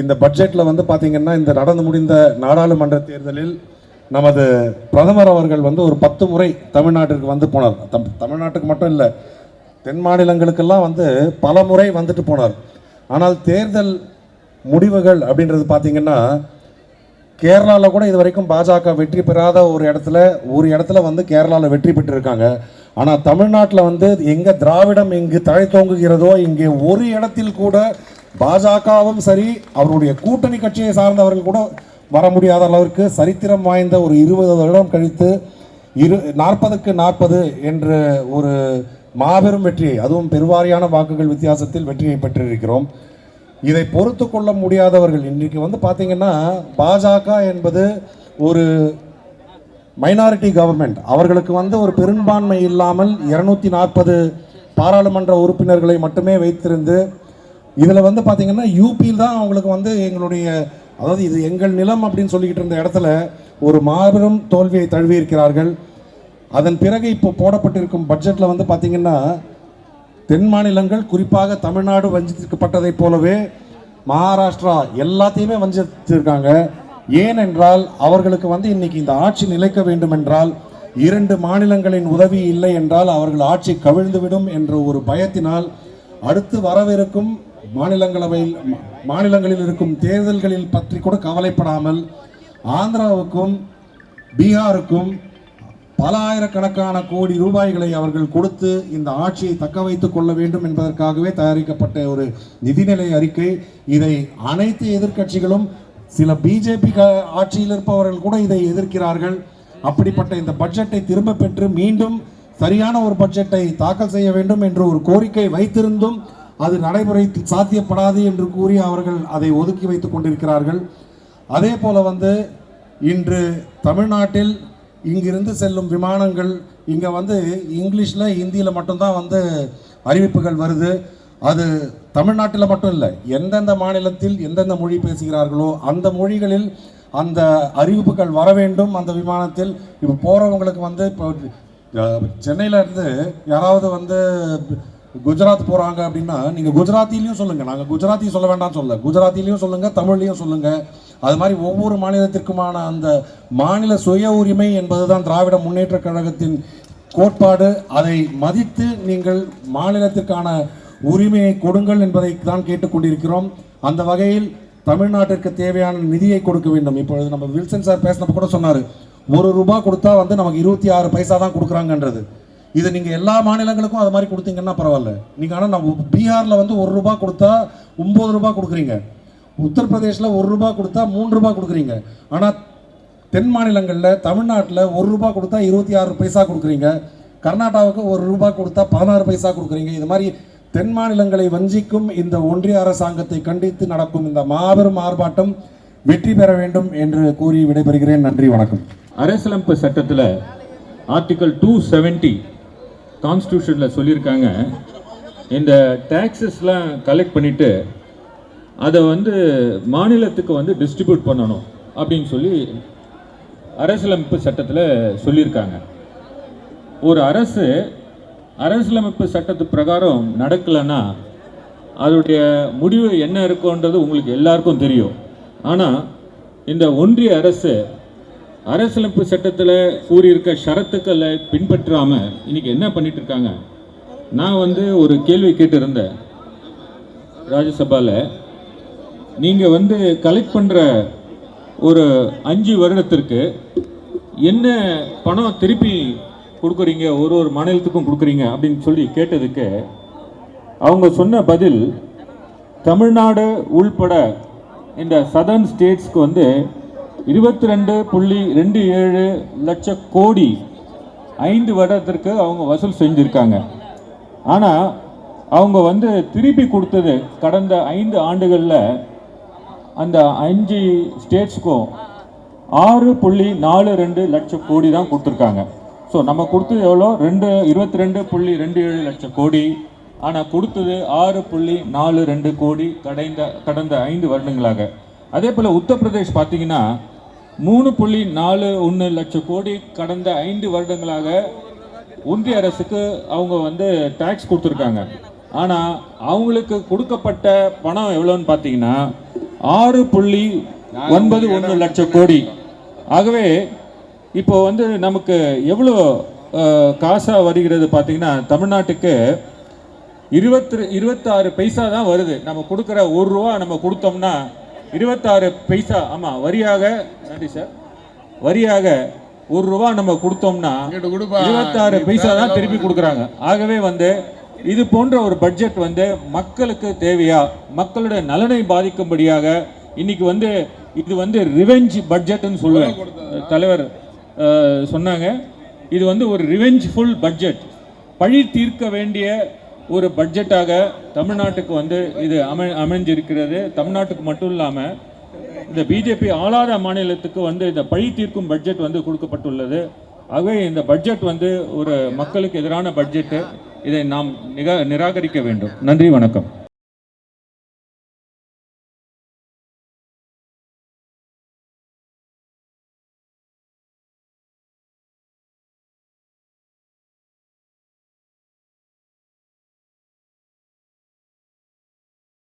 இந்த பட்ஜெட்டில் வந்து பார்த்தீங்கன்னா இந்த நடந்து முடிந்த நாடாளுமன்ற தேர்தலில் நமது பிரதமர் அவர்கள் வந்து ஒரு பத்து முறை தமிழ்நாட்டிற்கு வந்து போனார். தம் தமிழ்நாட்டுக்கு மட்டும் இல்லை தென் மாநிலங்களுக்கெல்லாம் வந்து பல முறை வந்துட்டு போனார். ஆனால் தேர்தல் முடிவுகள் அப்படின்றது பார்த்தீங்கன்னா கேரளாவில் கூட இது வரைக்கும் பாஜக வெற்றி பெறாத ஒரு இடத்துல ஒரு இடத்துல வந்து கேரளாவில் வெற்றி பெற்றிருக்காங்க. ஆனால் தமிழ்நாட்டில் வந்து எங்கே திராவிடம் இங்கு தழை தோங்குகிறதோ இங்கே ஒரு இடத்தில் கூட பாஜகவும் சரி அவருடைய கூட்டணி கட்சியை சார்ந்தவர்கள் கூட வர முடியாத அளவிற்கு சரித்திரம் வாய்ந்த ஒரு இருபது வருடம் கழித்து இரு நாற்பதுக்கு நாற்பது என்ற ஒரு மாபெரும் வெற்றியை அதுவும் பெருவாரியான வாக்குகள் வித்தியாசத்தில் வெற்றியை பெற்றிருக்கிறோம். இதை பொறுத்து கொள்ள முடியாதவர்கள் இன்றைக்கு வந்து பார்த்தீங்கன்னா பாஜக என்பது ஒரு மைனாரிட்டி கவர்மெண்ட் அவர்களுக்கு வந்து ஒரு பெரும்பான்மை இல்லாமல் இருநூத்தி நாற்பது பாராளுமன்ற உறுப்பினர்களை மட்டுமே வைத்திருந்து இதில் வந்து பார்த்தீங்கன்னா யூபியில் தான் அவங்களுக்கு வந்து எங்களுடைய அதாவது இது எங்கள் நிலம் அப்படின்னு சொல்லிக்கிட்டு இருந்த இடத்துல ஒரு மாபெரும் தோல்வியை தழுவி இருக்கிறார்கள் அதன் பிறகு இப்போ போடப்பட்டிருக்கும் பட்ஜெட்டில் வந்து பார்த்தீங்கன்னா தென் மாநிலங்கள் குறிப்பாக தமிழ்நாடு வஞ்சிக்கப்பட்டதைப் போலவே மகாராஷ்டிரா எல்லாத்தையுமே வஞ்சித்திருக்காங்க. ஏனென்றால் அவர்களுக்கு வந்து இன்னைக்கு இந்த ஆட்சி நிலைக்க வேண்டும் என்றால் இரண்டு மாநிலங்களின் உதவி இல்லை என்றால் அவர்கள் ஆட்சி கவிழ்ந்துவிடும் என்ற ஒரு பயத்தினால் அடுத்து வரவிருக்கும் மாநிலங்களவையில் மாநிலங்களில் இருக்கும் தேர்தல்களில் பற்றி கூட கவலைப்படாமல் ஆந்திராவுக்கும் பீகாருக்கும் பல ஆயிரக்கணக்கான கோடி ரூபாய்களை அவர்கள் கொடுத்து இந்த ஆட்சியை தக்க வைத்துக் கொள்ள வேண்டும் என்பதற்காகவே தயாரிக்கப்பட்ட ஒரு நிதிநிலை அறிக்கை. இதை அனைத்து எதிர்க்கட்சிகளும் சில பிஜேபி ஆட்சியில் இருப்பவர்கள் கூட இதை எதிர்க்கிறார்கள். அப்படிப்பட்ட இந்த பட்ஜெட்டை திரும்ப பெற்று மீண்டும் சரியான ஒரு பட்ஜெட்டை தாக்கல் செய்ய வேண்டும் என்று ஒரு கோரிக்கை வைத்திருந்தும் அது நடைமுறை சாத்தியப்படாது என்று கூறி அவர்கள் அதை ஒதுக்கி வைத்துக் கொண்டிருக்கிறார்கள். அதே போல வந்து இன்று தமிழ்நாட்டில் இங்கிருந்து செல்லும் விமானங்கள் இங்கே வந்து இங்கிலீஷில் ஹிந்தியில் மட்டும்தான் வந்து அறிவிப்புகள் வருது. அது தமிழ்நாட்டில் மட்டும் இல்லை எந்தெந்த மாநிலத்தில் எந்தெந்த மொழி பேசுகிறார்களோ அந்த மொழிகளில் அந்த அறிவிப்புகள் வர வேண்டும் அந்த விமானத்தில். இப்போ போகிறவங்களுக்கு வந்து இப்போ சென்னையில் இருந்து யாராவது வந்து குஜராத் போகிறாங்க அப்படின்னா நீங்கள் குஜராத்திலையும் சொல்லுங்கள் நாங்கள் குஜராத்தி சொல்ல வேண்டாம் சொல்ல குஜராத்திலையும் சொல்லுங்கள் தமிழ்லையும் சொல்லுங்கள் அது மாதிரி ஒவ்வொரு மாநிலத்திற்குமான அந்த மாநில சுய உரிமை என்பது தான் திராவிட முன்னேற்றக் கழகத்தின் கோட்பாடு. அதை மதித்து நீங்கள் மாநிலத்திற்கான உரிமையை கொடுங்கள் என்பதை தான் கேட்டுக்கொண்டிருக்கிறோம் அந்த வகையில் தமிழ்நாட்டிற்கு தேவையான நிதியை கொடுக்க வேண்டும். இப்பொழுது நம்ம வில்சன் சார் பேசினப்ப கூட சொன்னார் ஒரு ரூபாய் கொடுத்தா வந்து நமக்கு இருபத்தி ஆறு பைசா தான் கொடுக்குறாங்கன்றது. இது நீங்கள் எல்லா மாநிலங்களுக்கும் அது மாதிரி கொடுத்தீங்கன்னா பரவாயில்ல. நீங்கள் ஆனால் நம்ம பீகாரில் வந்து ஒரு ரூபாய் கொடுத்தா ஒம்பது ரூபாய் கொடுக்குறீங்க. உத்தரப்பிரதேசில் ஒரு ரூபா கொடுத்தா மூன்று ரூபா கொடுக்குறீங்க. ஆனால் தென் மாநிலங்களில் தமிழ்நாட்டில் ஒரு ரூபா கொடுத்தா இருபத்தி ஆறு பைசா கொடுக்குறீங்க. கர்நாடகாவுக்கு ஒரு ரூபா கொடுத்தா பதினாறு பைசா கொடுக்குறீங்க. இது மாதிரி தென் மாநிலங்களை வஞ்சிக்கும் இந்த ஒன்றிய அரசாங்கத்தை கண்டித்து நடக்கும் இந்த மாபெரும் ஆர்ப்பாட்டம் வெற்றி பெற வேண்டும் என்று கூறி விடைபெறுகிறேன். நன்றி வணக்கம். அரசியலமைப்பு சட்டத்தில் ஆர்டிகல் டூ செவன்ட்டி கான்ஸ்டியூஷனில் சொல்லியிருக்காங்க. இந்த டேக்ஸஸ்லாம் கலெக்ட் பண்ணிவிட்டு அதை வந்து மாநிலத்துக்கு வந்து டிஸ்ட்ரிபியூட் பண்ணணும் அப்படின்னு சொல்லி அரசியலமைப்பு சட்டத்தில் சொல்லியிருக்காங்க. ஒரு அரசு அரசியலமைப்பு சட்டத்து பிரகாரம் நடக்கலைன்னா அதோடைய முடிவு என்ன இருக்குன்றது உங்களுக்கு எல்லாருக்கும் தெரியும். ஆனால் இந்த ஒன்றிய அரசு அரசியலமைப்பு சட்டத்தில் கூறியிருக்க ஷரத்துக்களை பின்பற்றாமல் இன்னைக்கு என்ன பண்ணிட்டு இருக்காங்க நான் வந்து ஒரு கேள்வி கேட்டிருந்தேன் ராஜ்யசபாவில் நீங்கள் வந்து கலெக்ட் பண்ணுற ஒரு அஞ்சு வருடத்திற்கு என்ன பணம் திருப்பி கொடுக்குறீங்க? ஒரு ஒரு மாநிலத்துக்கும் கொடுக்குறீங்க அப்படின்னு சொல்லி கேட்டதுக்கு அவங்க சொன்ன பதில் தமிழ்நாடு உள்பட இந்த சதர்ன் ஸ்டேட்ஸ்க்கு வந்து இருபத்தி ரெண்டு புள்ளி ரெண்டு ஏழு லட்ச கோடி ஐந்து வருடத்திற்கு அவங்க வசூல் செஞ்சுருக்காங்க. ஆனால் அவங்க வந்து திருப்பி கொடுத்தது கடந்த ஐந்து ஆண்டுகளில் அந்த அஞ்சு ஸ்டேட்ஸ்க்கும் ஆறு புள்ளி நாலு ரெண்டு லட்சம் கோடி தான் கொடுத்துருக்காங்க. ஸோ நம்ம கொடுத்தது எவ்வளோ? ரெண்டு இருபத்தி ரெண்டு புள்ளி ரெண்டு ஏழு லட்சம் கோடி. ஆனால் கொடுத்தது ஆறு புள்ளி நாலு ரெண்டு கோடி கடைந்த கடந்த ஐந்து வருடங்களாக. அதே போல் உத்தரப்பிரதேஷ் பார்த்தீங்கன்னா மூணு புள்ளி நாலு ஒன்று லட்சம் கோடி கடந்த ஐந்து வருடங்களாக ஒன்றிய அரசுக்கு அவங்க வந்து டேக்ஸ் கொடுத்துருக்காங்க. ஆனால் அவங்களுக்கு கொடுக்கப்பட்ட பணம் எவ்வளோன்னு பார்த்தீங்கன்னா ஆறு புள்ளி ஒன்பது ஒன்று லட்சம் கோடி. ஆகவே இப்போ வந்து நமக்கு எவ்வளோ காசாக வருகிறது பார்த்தீங்கன்னா தமிழ்நாட்டுக்கு இருபத்தி இருபத்தாறு பைசா தான் வருது. நம்ம கொடுக்குற ஒரு ரூபா நம்ம கொடுத்தோம்னா இருபத்தாறு பைசா ஆமாம் வரியாக நன்றி சார் வரியாக ஒரு ரூபா நம்ம கொடுத்தோம்னா. இருபத்தாறு பைசா தான் திருப்பி கொடுக்குறாங்க. ஆகவே வந்து இது போன்ற ஒரு பட்ஜெட் வந்து மக்களுக்கு தேவையா? மக்களுடைய நலனை பாதிக்கும்படியாக இன்னைக்கு வந்து இது வந்து ரிவெஞ்ச் பட்ஜெட்னு சொல்லுவேன். தலைவர் சொன்னாங்க. இது வந்து ஒரு ரிவெஞ்ச்ஃபுல் பட்ஜெட் பழி தீர்க்க வேண்டிய ஒரு பட்ஜெட்டாக தமிழ்நாட்டுக்கு வந்து இது அமை அமைஞ்சிருக்கிறது. தமிழ்நாட்டுக்கு மட்டும் இல்லாமல் இந்த பிஜேபி ஆளாத மாநிலத்துக்கு வந்து இந்த பழி தீர்க்கும் பட்ஜெட் வந்து கொடுக்கப்பட்டுள்ளது. ஆகவே இந்த பட்ஜெட் வந்து ஒரு மக்களுக்கு எதிரான பட்ஜெட்டு இதை நாம் நிகா நிராகரிக்க வேண்டும். நன்றி வணக்கம்.